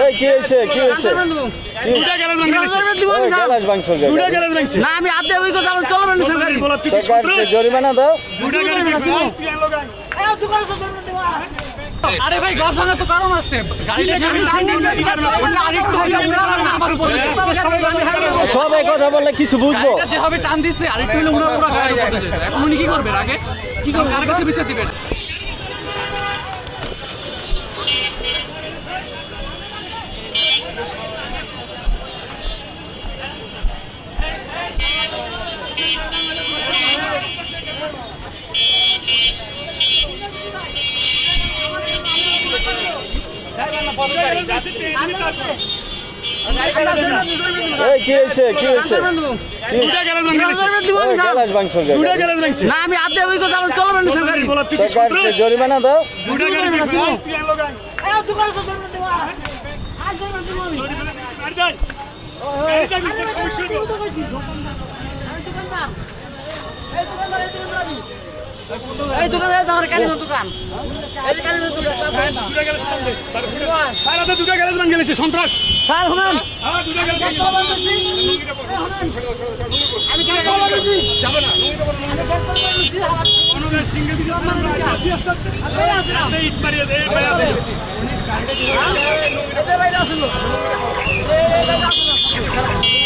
এই কি কথা সবাই কথা বললে কিছু বুঝব? যে হবে টান দিচ্ছে আর একটু কি করবে? আগে কি করবে? কার কাছে বিচার দিবেন? জরিমানা দাও। দোকানদার এই এই দোকান এই তোমার কালিমা দোকান এই যে দোকান দুটা গ্যারেজ মান গেছে সারা তো দুটা গ্যারেজ মান গেছে সন্ত্রাস স্যার শুনুন হ্যাঁ দুটা গ্যারেজ মান আমি কি যাব না লুঙ্গিটা পরো আমি কি বলছি অনুগা সিংহে দিকে আপনি আসছেন আপনি ইট মারিয়ে দে ভাই আছে উনি কাণ্ডে দিও এই ভাই আসলো এই ভাই আসলো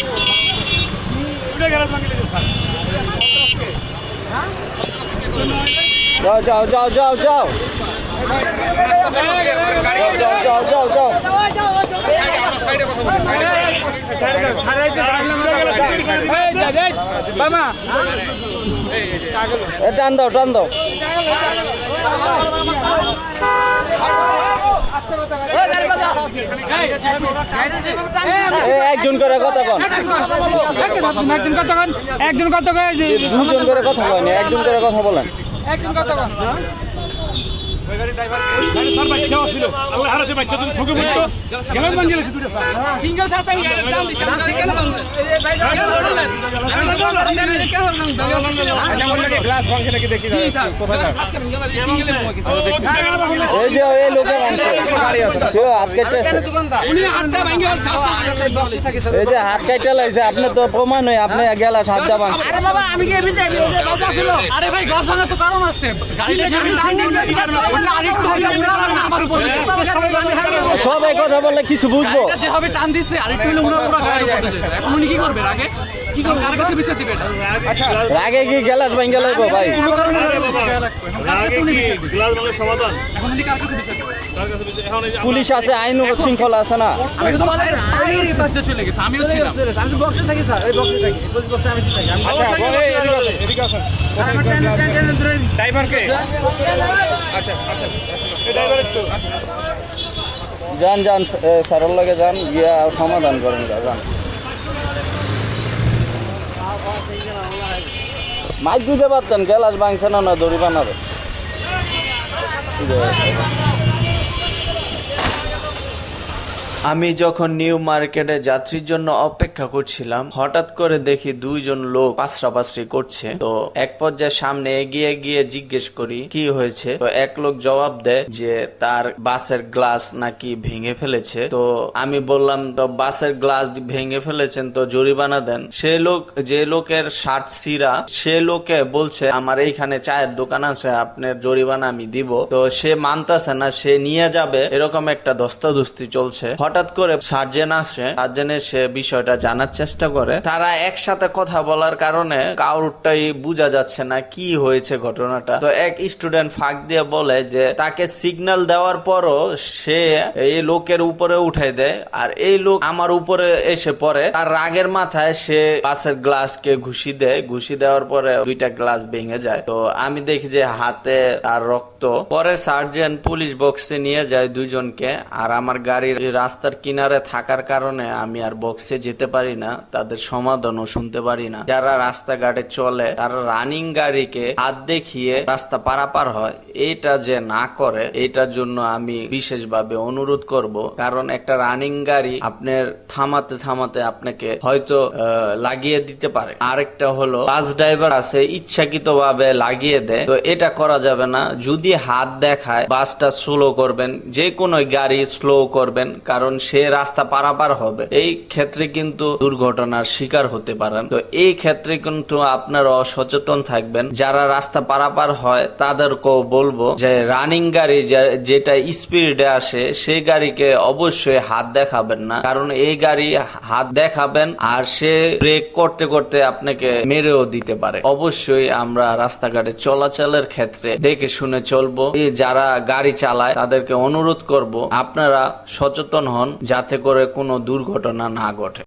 যাও যাও যাও যাও যাও। যাও যাও যাও যাও এ টান দাও টান দাও। একজন করে কথা কন। একজন কন। কয় দুজন করে কথা কয়নি একজন করে কথা বলেন। একজন কত স্যার, বাচ্চাও ছিল। আল্লাহ হারাতে বাচ্চা যদি চোখে পড়তো, গ্যারেজ ভাঙে গেছে দুটা, সিঙ্গেল ছাড়তে আমি গাড়ি টান দিছি আমি সিঙ্গেল এই ভাই গ্লাস ভাঙছে নাকি দেখি স্যার কোথায় সিঙ্গেল ও, দুটা গ্যারেজ ভাঙে গেছে। এই যে এই লোকের অংশ হাত কেটেছে উনি আড্ডা ভাঙি আর কাজ বক্সে থাকে স্যার এই যে হাত কেটে লাইছে আপনি তো প্রমাণ হই আপনি গেলা সাত দাম আরে বাবা আমি কি এমনিতে ছিল আরে ভাই গাছ ভাঙা তো কারণ আছে গাড়িটা সবাই কথা বললে কিছু বুঝব? যে টান দিচ্ছে আরেকটু হলে উনার ওরা গায়ের উপরে এখন উনি কি করবেন আগে? আচ্ছা, রাগে কি গ্লাস ভাঙ্গে লাগবো ভাই? পুলিশ আছে আইন ও শৃঙ্খলা আছে না? আচ্ছা, আচ্ছা, যান যান স্যারের লগে যান গিয়া সমাধান করেন যান। মাইক দিতে পারতেন গেলাস ভাঙছে না না দড়ি বানাবে। আমি যখন নিউ মার্কেটে যাত্রীর জন্য অপেক্ষা করছিলাম, হঠাৎ করে দেখি দুইজন লোক পাশরাপাশরি করছে। তো এক পর্যায়ে সামনে এগিয়ে গিয়ে জিজ্ঞেস করি, কি হয়েছে? তো এক লোক জবাব দেয় যে, তার বাসের গ্লাস নাকি ভেঙে ফেলেছে। তো আমি বললাম, তো বাসের গ্লাস ভেঙে ফেলেছেন, তো জরিমানা দেন। সে লোক, যে লোকের শার্ট সিরা, সে লোকে বলছে, আমার এইখানে চায়ের দোকান আছে, আপনার জরিমানা আমি দিব। তো সে মানতেছে না, সে নিয়ে যাবে, এরকম একটা ধস্তাধস্তি চলছে। হঠাৎ করে সার্জেন আসে, সার্জেন সে বিষয়টা জানার চেষ্টা করে। তারা একসাথে কথা বলার কারণে কারোরটাই বোঝা যাচ্ছে না কি হয়েছে ঘটনাটা। তো এক স্টুডেন্ট ফাঁক দিয়ে বলে যে, তাকে সিগন্যাল দেওয়ার পরও সে এই লোকের উপরে উঠাই দেয়। আর এই লোক আমার উপরে এসে পড়ে। তার রাগের মাথায় সে বাসের গ্লাসকে ঘুষি দেয়। ঘুষি দেওয়ার পরে দুইটা গ্লাস ভেঙে যায়। তো আমি দেখি যে হাতে তার রক্ত। পরে সার্জেন্ট পুলিশ বক্সে নিয়ে যায় দুইজনকে। আর আমার গাড়ির রাস্তার কিনারে থাকার কারণে আমি আর বক্সে যেতে পারি না, তাদের সমাধানও শুনতে পারি না। যারা রাস্তাঘাটে চলে, তারা রানিং গাড়িকে হাত দেখিয়ে রাস্তা পারাপার হয়। এটা যে না করে এইটার জন্য আমি বিশেষভাবে অনুরোধ করব। কারণ একটা রানিং গাড়ি আপনার থামাতে থামাতে আপনাকে হয়তো লাগিয়ে দিতে পারে। আরেকটা হলো বাস ড্রাইভার আছে ইচ্ছাকৃত ভাবে লাগিয়ে দেয়। তো এটা করা যাবে না। যদি হাত দেখায় বাসটা স্লো করবেন। যে কোনো গাড়ি স্লো করবেন। কারণ কারণ সে রাস্তা পারাপার হবে। এই ক্ষেত্রে কিন্তু দুর্ঘটনার শিকার হতে পারেন। তো এই ক্ষেত্রে কিন্তু আপনারা সচেতন থাকবেন। যারা রাস্তা পারাপার হয়, তাদেরকেও বলব যে রানিং গাড়ি যেটা স্পিডে আসে, সেই গাড়িকে অবশ্যই হাত দেখাবেন না। কারণ এই গাড়ি হাত দেখাবেন আর সে ব্রেক করতে করতে আপনাকে মেরেও দিতে পারে। অবশ্যই আমরা রাস্তাঘাটে চলাচলের ক্ষেত্রে দেখে শুনে চলবো। যারা গাড়ি চালায়, তাদেরকে অনুরোধ করব, আপনারা সচেতন হন যাতে করে কোনো দুর্ঘটনা না ঘটে।